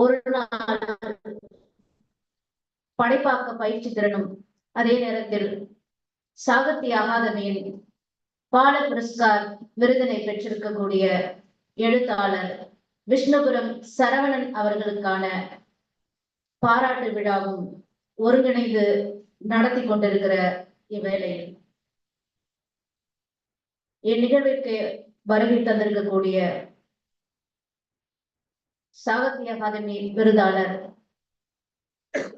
ஒரு நாள் படைப்பாக்க பயிற்சி திறனும் அதே நேரத்தில் சாகித்ய மேல் பால புரஸ்கார் விருதினை பெற்றிருக்கக்கூடிய எழுத்தாளர் விஷ்ணுபுரம் சரவணன் அவர்களுக்கான பாராட்டு விழாவும் ஒருங்கிணைந்து நடத்தி கொண்டிருக்கிற இவ்வேளையில். இந்நிகழ்விற்கு வருகை தந்திருக்கக்கூடிய சாகித்ய அகாதமி விருதாளர்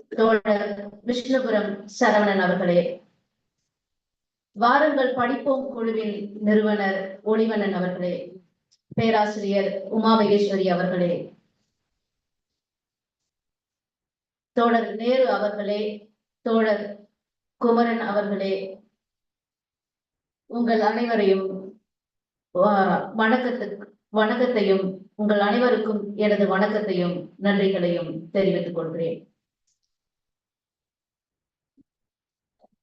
தோழர் விஷ்ணுபுரம் சரவணன் அவர்களே. வாருங்கள் படிப்போம் குழுவின் நிறுவனர் ஒளிவனன் அவர்களே பேராசிரியர் உமா மகேஸ்வரி அவர்களே. தோழர் நேரு அவர்களே தோழர் குமரன் அவர்களே உங்கள் அனைவரையும் வா- வணக்கத்துக்கு வணக்கத்தையும் உங்கள் அனைவருக்கும் எனது வணக்கத்தையும் நன்றிகளையும் தெரிவித்துக் கொள்கிறேன்.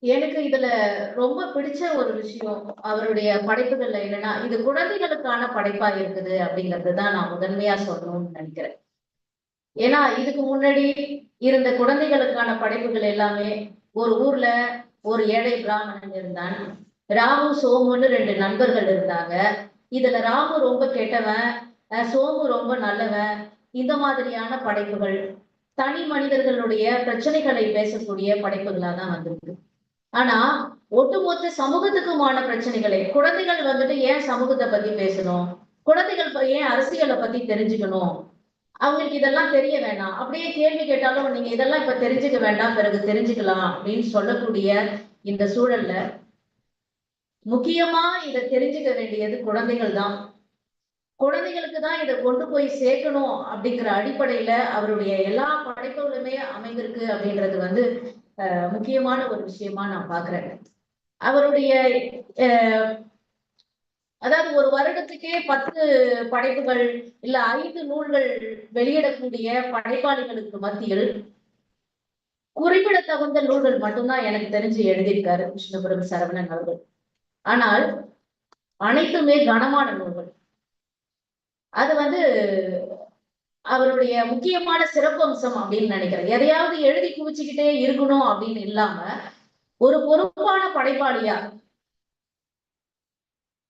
எனக்கு இதுல ரொம்ப பிடிச்ச ஒரு விஷயம் அவருடைய படைப்புகள்ல என்னன்னா இது குழந்தைகளுக்கான படைப்பா இருக்குது அப்படிங்கிறது தான் நான் முதன்மையா சொல்லணும்னு நினைக்கிறேன். ஏன்னா இதுக்கு முன்னாடி இருந்த குழந்தைகளுக்கான படைப்புகள் எல்லாமே ஒரு ஊர்ல ஒரு ஏழை பிராமணன் இருந்தான் ராமு சோமுன்னு ரெண்டு நண்பர்கள் இருந்தாங்க. இதுல ராமு ரொம்ப கெட்டவன் சோம்பு ரொம்ப நல்லவன். இந்த மாதிரியான படைப்புகள். தனி மனிதர்களுடைய பிரச்சனைகளை பேசக்கூடிய படைப்புகளா தான் வந்திருக்கு. ஆனா ஒட்டுமொத்த சமூகத்துக்குமான பிரச்சனைகளை குழந்தைகள் வந்துட்டு ஏன் சமூகத்தை பத்தி பேசணும்? குழந்தைகள் ஏன் அரசியலை பத்தி தெரிஞ்சுக்கணும்? அவங்களுக்கு இதெல்லாம் தெரிய வேணாம். அப்படியே கேள்வி கேட்டாலும் நீங்க இதெல்லாம் இப்ப தெரிஞ்சுக்க வேண்டாம் பிறகு தெரிஞ்சுக்கலாம் அப்படின்னு சொல்லக்கூடிய இந்த சூழல்ல முக்கியமா இதை தெரிஞ்சுக்க வேண்டியது குழந்தைகள் தான். குழந்தைகளுக்கு தான் இதை கொண்டு போய் சேர்க்கணும் அப்படிங்கிற அடிப்படையில அவருடைய எல்லா படைப்புகளுமே அமைந்திருக்கு அப்படின்றது வந்து முக்கியமான ஒரு விஷயமா நான் பாக்குறேன் அவருடைய அஹ், அதாவது ஒரு வருடத்துக்கே பத்து படைப்புகள் இல்ல ஐந்து நூல்கள் வெளியிடக்கூடிய படைப்பாளிகளுக்கு மத்தியில் குறிப்பிடத்தகுந்த நூல்கள் மட்டும்தான் எனக்கு தெரிஞ்சு எழுதியிருக்காரு விஷ்ணுபுரம் சரவணன் அவர்கள். ஆனால் அனைத்துமே கனமான நூல்கள். அது வந்து அவருடைய முக்கியமான சிறப்பம்சம் அப்படின்னு நினைக்கிறேன். எதையாவது எழுதி குவிச்சுக்கிட்டே இருக்கணும் அப்படின்னு இல்லாம ஒரு பொறுப்பான படைப்பாளியா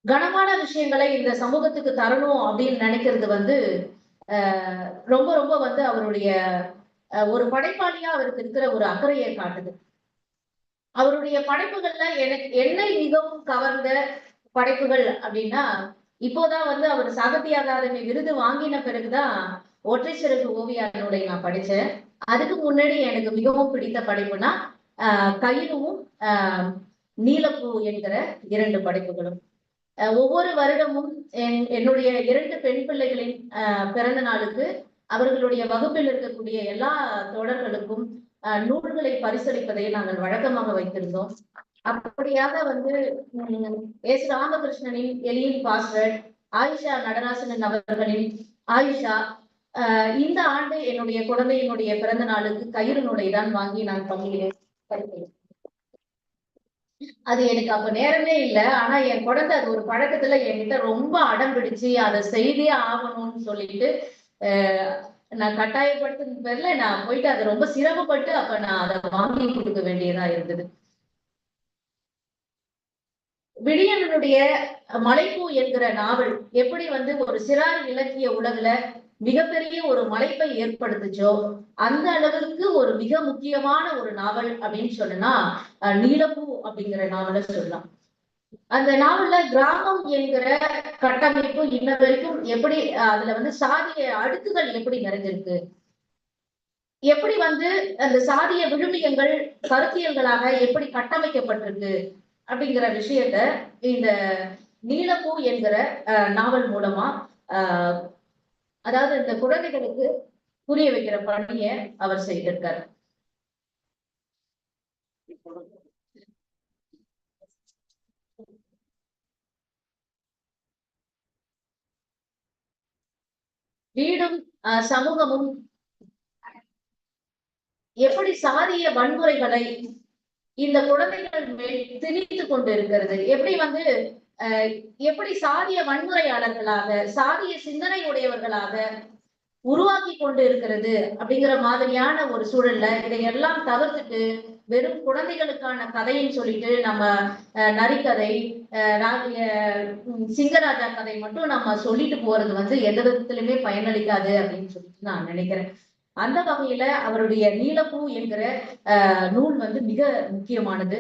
கனமான விஷயங்களை இந்த சமூகத்துக்கு தரணும் அப்படின்னு நினைக்கிறது வந்து ஆஹ் ரொம்ப ரொம்ப வந்து அவருடைய ஒரு படைப்பாளியா அவருக்கு இருக்கிற ஒரு அக்கறையை காட்டுது. அவருடைய படைப்புகள்ல எனக்கு என்னை மிகவும் கவர்ந்த படைப்புகள் அப்படின்னா இப்போதான் வந்து அவர் சாகித்ய அகாதமி விருது வாங்கின பிறகுதான் ஒற்றை சிறகு ஓவிய நூலை நான் படிச்சேன் அதுக்கு முன்னாடி எனக்கு மிகவும் பிடித்த படைப்புனா ஆஹ் கயிறுவும் ஆஹ் நீலப்பூ என்கிற இரண்டு படைப்புகளும். ஒவ்வொரு வருடமும் என் என்னுடைய இரண்டு பெண் பிள்ளைகளின் ஆஹ் பிறந்த நாளுக்கு அவர்களுடைய வகுப்பில் இருக்கக்கூடிய எல்லா தோழர்களுக்கும் நூல்களை பரிசளிப்பதை நாங்கள் வழக்கமாக வைத்திருந்தோம். அப்படியாக வந்து எஸ் ராமகிருஷ்ணனின் எலியின் பாஸ்வர்ட் ஆயிஷா நடராசனன் அவர்களின் ஆயிஷா ஆஹ் இந்த ஆண்டு என்னுடைய குழந்தையினுடைய பிறந்த நாளுக்கு கயிறு நூலை தான் வாங்கி நான் பள்ளியிலே அது எனக்கு அப்ப நேரமே இல்லை. ஆனா என் குழந்தை அது ஒரு பழக்கத்துல என்கிட்ட ரொம்ப அடம் பிடிச்சு அதை செய்தே ஆகணும்னு சொல்லிட்டு ஆஹ் நான் கட்டாயப்படுத்தின பேர்ல நான் போயிட்டு அதை ரொம்ப சிரமப்பட்டு அப்ப நான் அதை வாங்கி கொடுக்க வேண்டியதா இருந்தது. விடியனுடைய மலைப்பூ என்கிற நாவல் எப்படி வந்து ஒரு சிறார் இலக்கிய உலகுல மிகப்பெரிய ஒரு மலைப்பை ஏற்படுத்துச்சோ அந்த அளவுக்கு ஒரு மிக முக்கியமான ஒரு நாவல் அப்படின்னு சொன்னா அஹ், நீலப்பூ அப்படிங்கிற நாவலை சொல்லலாம். அந்த நாவல்ல கிராமம் என்கிற கட்டமைப்பு இன்ன வரைக்கும் எப்படி அதுல வந்து சாதிய அடுக்குகள் எப்படி நிறைஞ்சிருக்கு? எப்படி வந்து அந்த சாதிய விழுமியங்கள் கருத்தியல்களாக எப்படி கட்டமைக்கப்பட்டிருக்கு? அப்படிங்கிற விஷயத்த இந்த நீலப்பூ என்கிற அஹ், நாவல் மூலமா அதாவது இந்த குழந்தைகளுக்கு புரிய வைக்கிற பணியை அவர் செய்திருக்கார். வீடும் அஹ், சமூகமும் எப்படி சாதிய வன்முறைகளை இந்த குழந்தைகள் மேல் திணித்து கொண்டு இருக்கிறது எப்படி வந்து அஹ், எப்படி சாதிய வன்முறையாளர்களாக சாதிய சிந்தனை உடையவர்களாக உருவாக்கி கொண்டு இருக்கிறது அப்படிங்கிற மாதிரியான ஒரு சூழல்ல இதையெல்லாம் தவிர்த்துட்டு வெறும் குழந்தைகளுக்கான கதைன்னு சொல்லிட்டு நம்ம அஹ், நரிக்கதை அஹ், உம், சிங்கராஜா கதை மட்டும் நம்ம சொல்லிட்டு போறது வந்து எந்த விதத்திலுமே பயனளிக்காது அப்படின்னு சொல்லிட்டு நான் நினைக்கிறேன். அந்த வகையில அவருடைய நீலப்பூ என்கிற அஹ், நூல் வந்து மிக முக்கியமானது.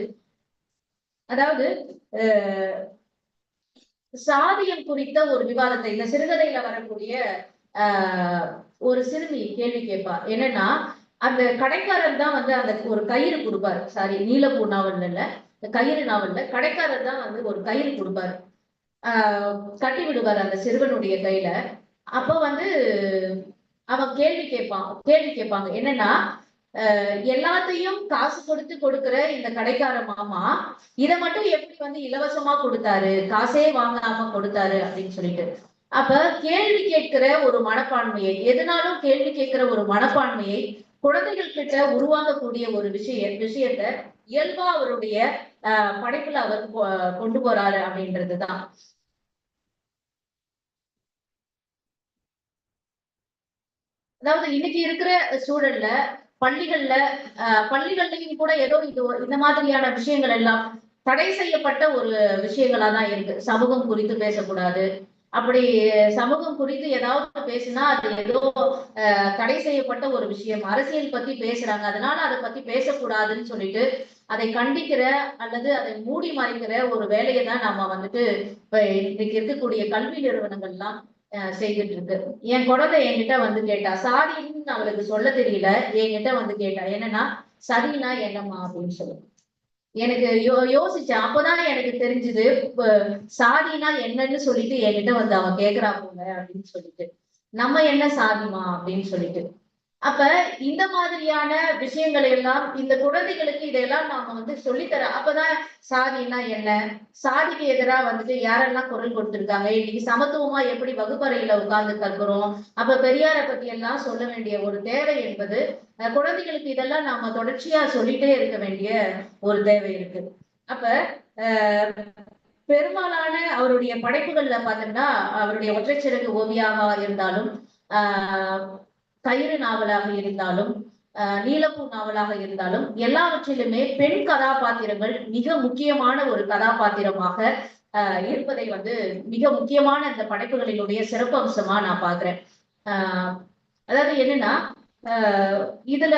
அதாவது சாதியம் குறித்த ஒரு விவாதத்தை இந்த சிறுகதையில வரக்கூடிய ஆஹ் ஒரு சிறுமி கேள்வி கேட்பா. என்னன்னா அந்த கடைக்காரர் தான் வந்து அந்த ஒரு கயிறு கொடுப்பாரு. சாரி நீலப்பூ நாவல்ல இல்ல கயிறு நாவல்ல கடைக்காரர் தான் வந்து ஒரு கயிறு கொடுப்பாரு. ஆஹ் கட்டி விடுவார் அந்த சிறுவனுடைய கையில. அப்ப வந்து அவன் கேள்வி கேட்பான். கேள்வி கேட்பாங்க. என்னன்னா ஆஹ் எல்லாத்தையும் காசு கொடுத்து கொடுக்கிற இந்த கடைக்கார மாமா இதை மட்டும் எப்படி வந்து இலவசமா கொடுத்தாரு? காசே வாங்காம கொடுத்தாரு அப்படின்னு சொல்லிட்டு. அப்ப கேள்வி கேட்கிற ஒரு மனப்பான்மையை எதனாலும் கேள்வி கேட்கிற ஒரு மனப்பான்மையை குழந்தைகள் கிட்ட உருவாக்கக்கூடிய ஒரு விஷய விஷயத்த இயல்பா அவருடைய படைப்புல அவர் கொண்டு போறாரு அப்படின்றதுதான். அதாவது இன்னைக்கு இருக்கிற சூழல்ல பள்ளிகள்ல ஆஹ் பள்ளிகள்லயும் கூட ஏதோ இது இந்த மாதிரியான விஷயங்கள் எல்லாம் தடை செய்யப்பட்ட ஒரு விஷயங்களா தான் இருக்கு. சமூகம் குறித்து பேசக்கூடாது. அப்படி சமூகம் குறித்து ஏதாவது பேசினா அது ஏதோ ஆஹ் தடை செய்யப்பட்ட ஒரு விஷயம். அரசியல் பத்தி பேசுறாங்க. அதனால அதை பத்தி பேசக்கூடாதுன்னு சொல்லிட்டு அதை கண்டிக்கிற அல்லது அதை மூடி மறைக்கிற ஒரு வேலையை தான் நம்ம வந்துட்டு இப்ப இன்னைக்கு இருக்கக்கூடிய கல்வி நிறுவனங்கள்லாம் செய்துட்டு இருக்கு என் குழந்தை என்கிட்ட வந்து கேட்டா சாரின்னு அவளுக்கு சொல்ல தெரியல. என்கிட்ட வந்து கேட்டா என்னன்னா சதினா என்னம்மா? அப்படின்னு சொல்லுவோம் எனக்கு யோ யோசிச்சேன் அப்பதான் எனக்கு தெரிஞ்சது சாதினா என்னன்னு சொல்லிட்டு என்கிட்ட வந்து அவன் கேக்குறா போங்க அப்படின்னு சொல்லிட்டு. நம்ம என்ன சாதிமா அப்படின்னு சொல்லிட்டு. அப்ப இந்த மாதிரியான விஷயங்களை எல்லாம் இந்த குழந்தைகளுக்கு இதையெல்லாம் நாம வந்து சொல்லித்தர அப்பதான் சாதினா என்ன? சாதிக்கு எதிராக வந்துட்டு யாரெல்லாம் குரல் கொடுத்திருக்காங்க? இன்னைக்கு சமத்துவமா எப்படி வகுப்பறையில உட்கார்ந்து கற்கிறோம்? அப்ப பெரியாரை பத்தி எல்லாம் சொல்ல வேண்டிய ஒரு தேவை என்பது அஹ், குழந்தைகளுக்கு இதெல்லாம் நாம தொடர்ச்சியா சொல்லிட்டே இருக்க வேண்டிய ஒரு தேவை இருக்கு. அப்ப அஹ், பெரும்பாலான அவருடைய படைப்புகள்ல பாத்தீங்கன்னா அவருடைய ஒற்றைச்சிறகு ஓவியாக இருந்தாலும் ஆஹ் கயிறு நாவலாக இருந்தாலும் ஆஹ் நீலப்பூ நாவலாக இருந்தாலும் எல்லாவற்றிலுமே பெண் கதாபாத்திரங்கள் மிக முக்கியமான ஒரு கதாபாத்திரமாக ஆஹ் இருப்பதை வந்து மிக முக்கியமான இந்த படைப்புகளினுடைய சிறப்பம்சமா நான் பாக்குறேன் ஆஹ் அதாவது என்னன்னா ஆஹ் இதுல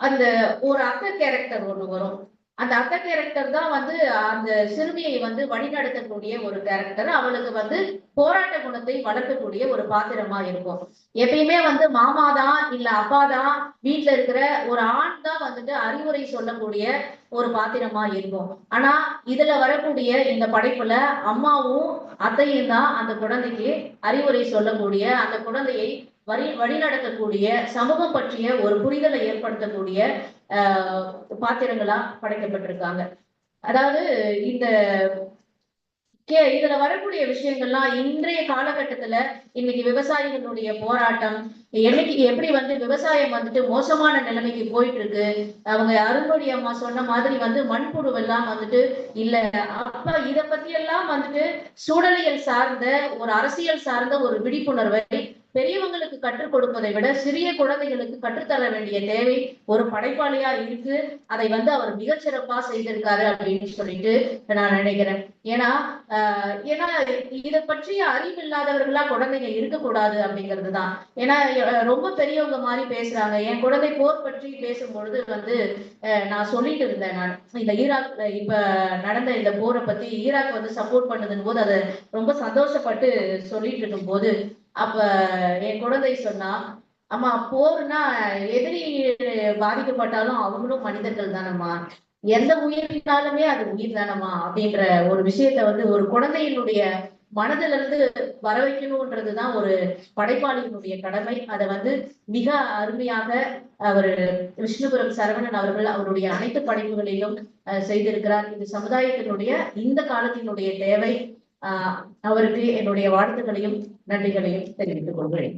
அந்த ஒரு அக்க கேரக்டர் ஒண்ணு வரும். அந்த அக்கா கேரக்டர் தான் வந்து அந்த சிறுமியை வந்து வழிநடத்தக்கூடிய ஒரு கேரக்டர் அவளுக்கு வந்து போராட்ட குணத்தை வளர்க்கக்கூடிய ஒரு பாத்திரமா இருக்கும். எப்பயுமே வந்து மாமா தான் இல்ல அப்பா தான் வீட்டுல இருக்கிற ஒரு ஆண் தான் வந்துட்டு அறிவுரை சொல்லக்கூடிய ஒரு பாத்திரமா இருக்கும். ஆனா இதுல வரக்கூடிய இந்த படைப்புல அம்மாவும் அத்தையும் தான் அந்த குழந்தைக்கு அறிவுரை சொல்லக்கூடிய அந்த குழந்தையை வழி வழிநடத்தக்கூடிய சமூகம் பற்றிய ஒரு புரிதலை ஏற்படுத்தக்கூடிய ஆஹ் பாத்திரங்களா படைக்கப்பட்டிருக்காங்க. அதாவது இந்த கே இதுல வரக்கூடிய விஷயங்கள்லாம் இன்றைய காலகட்டத்துல இன்னைக்கு விவசாயிகளுடைய போராட்டம் என்னைக்கு எப்படி வந்து விவசாயம் வந்துட்டு மோசமான நிலைமைக்கு போயிட்டு இருக்கு அவங்க அருண்மொழி அம்மா சொன்ன மாதிரி வந்து மண்புழு எல்லாம் வந்துட்டு இல்ல. அப்ப இத பத்தி எல்லாம் வந்துட்டு சூழலியல் சார்ந்த ஒரு அரசியல் சார்ந்த ஒரு விழிப்புணர்வை பெரியவங்களுக்கு கற்றுக் கொடுப்பதை விட சிறிய குழந்தைகளுக்கு கற்றுத்தர வேண்டிய தேவை ஒரு படைப்பாளியா இருக்கு. அதை வந்து அவர் மிகச்சிறப்பா செய்திருக்காரு அப்படின்னு சொல்லிட்டு நான் நினைக்கிறேன். ஏன்னா ஆஹ் ஏன்னா இதை பற்றிய அறிவு இல்லாதவர்களா குழந்தைங்க இருக்கக்கூடாது அப்படிங்கிறது தான். ஏன்னா ரொம்ப பெரியவங்க மாதிரி பேசுறாங்க. என் குழந்தை போர் பற்றி பேசும்பொழுது வந்து அஹ் நான் சொல்லிட்டு இருந்தேன் நான். இந்த ஈராக்ல இப்ப நடந்த இந்த போரை பத்தி ஈராக் வந்து சப்போர்ட் பண்ணதுன்னு போது அதை ரொம்ப சந்தோஷப்பட்டு சொல்லிட்டு இருக்கும் போது அப்ப என் குழந்தை சொன்னா அம்மா போர்னா எதிரி பாதிக்கப்பட்டாலும் அவங்களும் மனிதர்கள் தானம்மா. எந்த உயிரினாலுமே அது உயிர் தானம்மா. அப்படின்ற ஒரு விஷயத்த வந்து ஒரு குழந்தையினுடைய மனதுல இருந்து வர வைக்கணும்ன்றதுதான் ஒரு படைப்பாளியினுடைய கடமை. அதை வந்து மிக அருமையாக அவர் விஷ்ணுபுரம் சரவணன் அவர்கள் அவருடைய அனைத்து படைப்புகளிலும் அஹ், செய்திருக்கிறார். இது சமுதாயத்தினுடைய இந்த காலத்தினுடைய தேவை. அவருக்கு என்னுடைய வாழ்த்துக்களையும் நன்றிகளையும் தெரிவித்துக் கொள்கிறேன்.